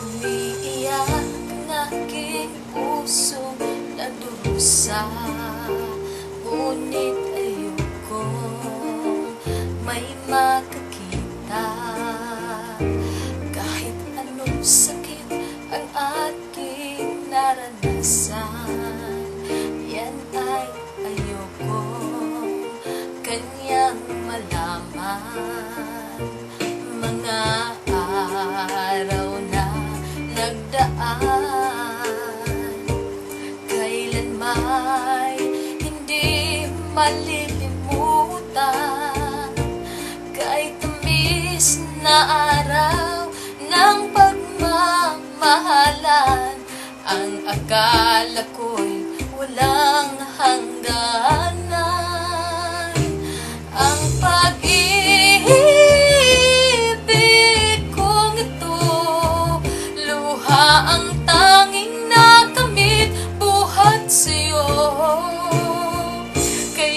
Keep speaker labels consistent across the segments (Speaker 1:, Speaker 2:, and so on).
Speaker 1: Umiiyak ang aking puso Nagdurusa Ngunit ayoko. May maka malilimutan Kay tamis na araw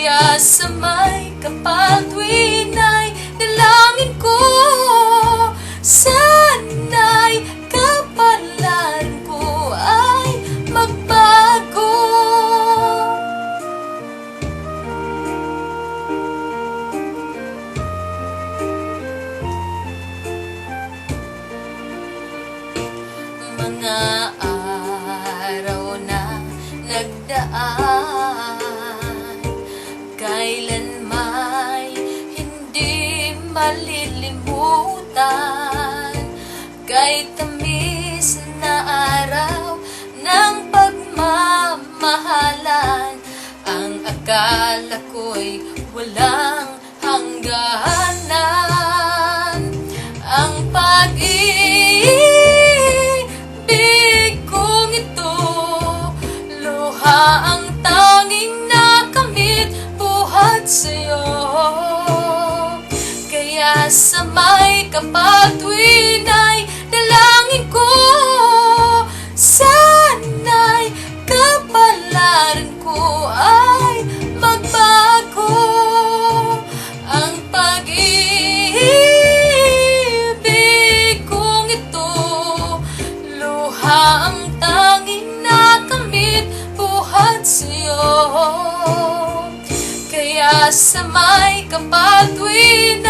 Speaker 1: Kaya sa may kapatwin ay dalangin ko Sana'y kapalaran ko ay magbago. Mga araw na nagdaan Kailan may hindi malilimutan. Kay tamis na araw ng pagmamahalan Ang akala ko'y walang Kaya sa may kapatwin ay dalangin ko. Sana'y kapalaran ko ay magbago. Ang pag-ibig kong ito Luha ang tanging nakamit buhat sa'yo. Kaya sa may kapatwin